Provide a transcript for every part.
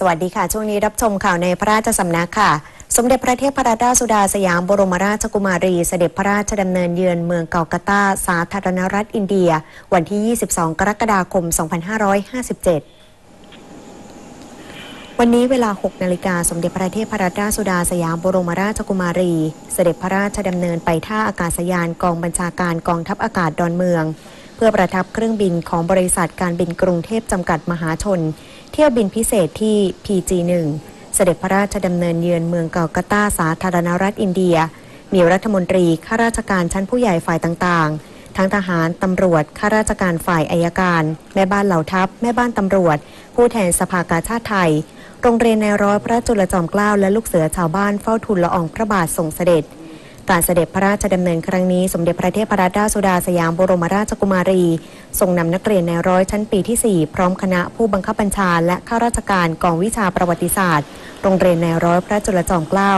สวัสดีค่ะ ช่วงนี้รับชมข่าวในพระราชสำนักค่ะ สมเด็จพระเทพรัตนราชสุดาสยามบรมราชกุมารี เสด็จพระราชดำเนินเยือนเมืองเกาลกาตาสาธารณรัฐอินเดีย วันที่ 22 กรกฎาคม 2557วันนี้เวลา 6 นาฬิกา สมเด็จพระเทพรัตนราชสุดาสยามบรมราชกุมารี เสด็จพระราชดำเนินไปท่าอากาศยานกองบัญชาการกองทัพอากาศดอนเมือง เพื่อประทับเครื่องบินของบริษัทการบินกรุงเทพจำกัดมหาชน เที่ยวบินพิเศษที่ PG1 เสด็จพระราชดำเนินเยือนเมืองเกาลกาตาสาธารณรัฐอินเดีย มีรัฐมนตรีข้าราชการชั้นผู้ใหญ่ฝ่ายต่างๆ ทั้งทหาร ตำรวจข้าราชการฝ่ายอายการ แม่บ้านเหล่าทัพ แม่บ้านตำรวจ ผู้แทนสภากาชาติไทย โรงเรียนในร้อยพระจุลจอมเกล้าและลูกเสือชาวบ้านเฝ้าทูลละอองพระบาททรงเสด็จ การเสด็จพระราชดำเนินครั้งนี้สมเด็จพระเทพรัตนราชสุดาสยามบรมราชกุมารีทรงนำนักเรียนในร้อยชั้นปีที่ 4 พร้อมคณะผู้บังคับบัญชาและข้าราชการกองวิชาประวัติศาสตร์ โรงเรียนในร้อยพระจุลจอมเกล้า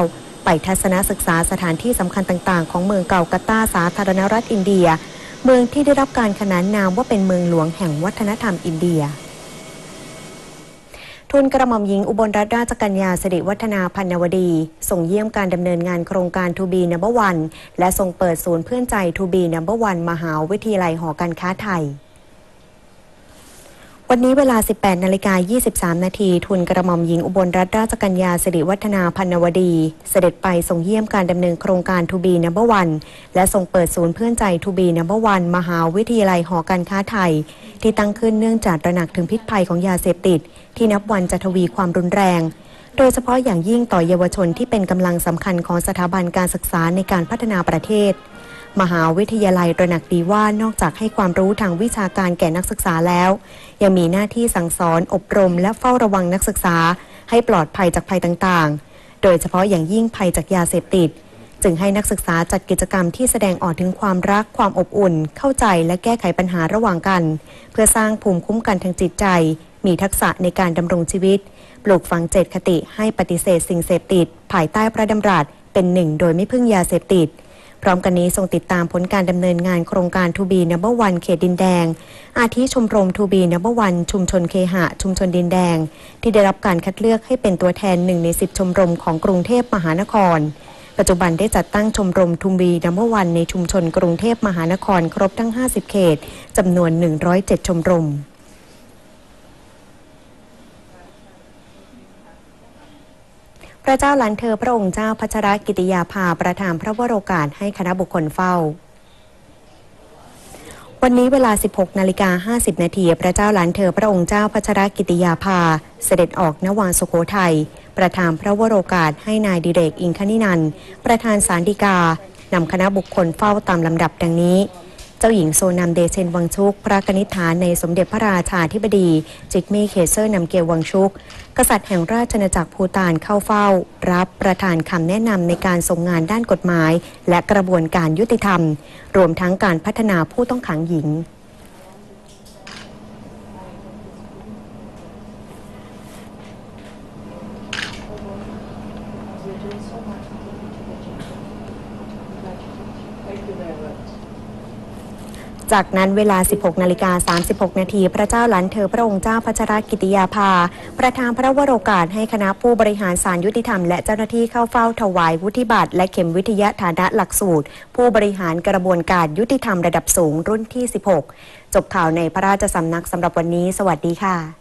ไปทัศนศึกษาสถานที่สำคัญต่างๆ ของเมืองเก่ากาตาสาธารณรัฐอินเดีย เมืองที่ได้รับการขนานนามว่าเป็นเมืองหลวงแห่งวัฒนธรรมอินเดีย ทุนกระหม่อมหญิงอุบลรัตนราชกัญญาสิริวัฒนาพันนวดีส่งเยี่ยมการดำเนินงานโครงการทูบีนัมเบอร์วันและส่งเปิดศูนย์เพื่อนใจทูบีนัมเบอร์วันมหาวิทยาลัยหอการค้าไทย วันนี้เวลา 18 นาฬิกา 23 นาที ทุนกระหม่อมหญิงอุบลรัตนราชกัญญาสิริวัฒนาพันนวดี เสด็จไปส่งเยี่ยมการดำเนินโครงการทูบีนัมเบอร์วันและส่งเปิดศูนย์เพื่อนใจทูบีนัมเบอร์วันมหาวิทยาลัยหอการค้าไทย ที่ตั้งขึ้นเนื่องจากตระหนักถึงพิษภัยของยาเสพติด ที่นับวันจะทวีความรุนแรง โดยเฉพาะอย่างยิ่งต่อเยาวชนที่เป็นกำลังสำคัญของสถาบันการศึกษาในการพัฒนาประเทศ มหาวิทยาลัยตระหนักดีว่านอกจากให้ความรู้ทางวิชาการแก่นักศึกษาแล้ว ยังมีหน้าที่สั่งสอนอบรม และเฝ้าระวังนักศึกษา ให้ปลอดภัยจากภัยต่างๆ โดยเฉพาะอย่างยิ่งภัยจากยาเสพติด จึงให้นักศึกษาจัดกิจกรรมที่แสดงออกถึงความรักความอบอุ่น เข้าใจและแก้ไขปัญหาระหว่างกัน เพื่อสร้างภูมิคุ้มกันทางจิตใจ มีทักษะในการดำรงชีวิต ปลูกฝังเจตคติให้ปฏิเสธสิ่งเสพติด ภายใต้พระดำรัสเป็นหนึ่งโดยไม่พึ่งยาเสพติด พร้อมกันนี้ทรงติดตามผลการดำเนินงานโครงการทูบีนับวันเขตดินแดง อาทิชมรมทูบีนับวันชุมชนเคหะ ชุมชนดินแดง ที่ได้รับการคัดเลือกให้เป็นตัวแทนหนึ่งในสิบชมรมของกรุงเทพมหานคร ปัจจุบันได้จัดตั้งชมรมทูบีนับวันในชุมชนกรุงเทพมหานครครบทั้ง 50 เขตจำนวน 107 ชมรม พระเจ้าหลานเธอพระองค์เจ้าพัชรกิติยาภาประทานพระวโรกาสให้คณะบุคคลเฝ้า วันนี้เวลา 16 นาฬิกา 50 นาที พระเจ้าหลานเธอพระองค์เจ้าพัชรกิติยาภา เสด็จออกนวางสุโขทัยประทานพระวโรกาสให้นายดิเรกอิงคณินัน ประธานสารดีกานำคณะบุคคลเฝ้าตามลำดับดังนี้ เจ้าหญิงโซนามเดเชนวังชุก พระกนิษฐานในสมเด็จพระราชาธิบดี จิกเมเคเซอร์นำเกลวังชุก กษัตริย์แห่งราชอาณาจักรภูตานเข้าเฝ้า รับประธานคำแนะนำในการทรงงานด้านกฎหมาย และกระบวนการยุติธรรม รวมทั้งการพัฒนาผู้ต้องขังหญิง จากนั้นเวลา 16 นาฬิกา 36 นาที พระเจ้าหลานเธอพระองค์เจ้าพัชรกิติยาภา ประธานพระวโรกาสให้คณะผู้บริหารสารยุติธรรมและเจ้าหน้าที่เข้าเฝ้าถวายวุฒิบัตรและเข็มวิทยาฐานะหลักสูตร ผู้บริหารกระบวนการยุติธรรมระดับสูงรุ่นที่ 16 จบข่าวในพระราชสำนักสำหรับวันนี้ สวัสดีค่ะ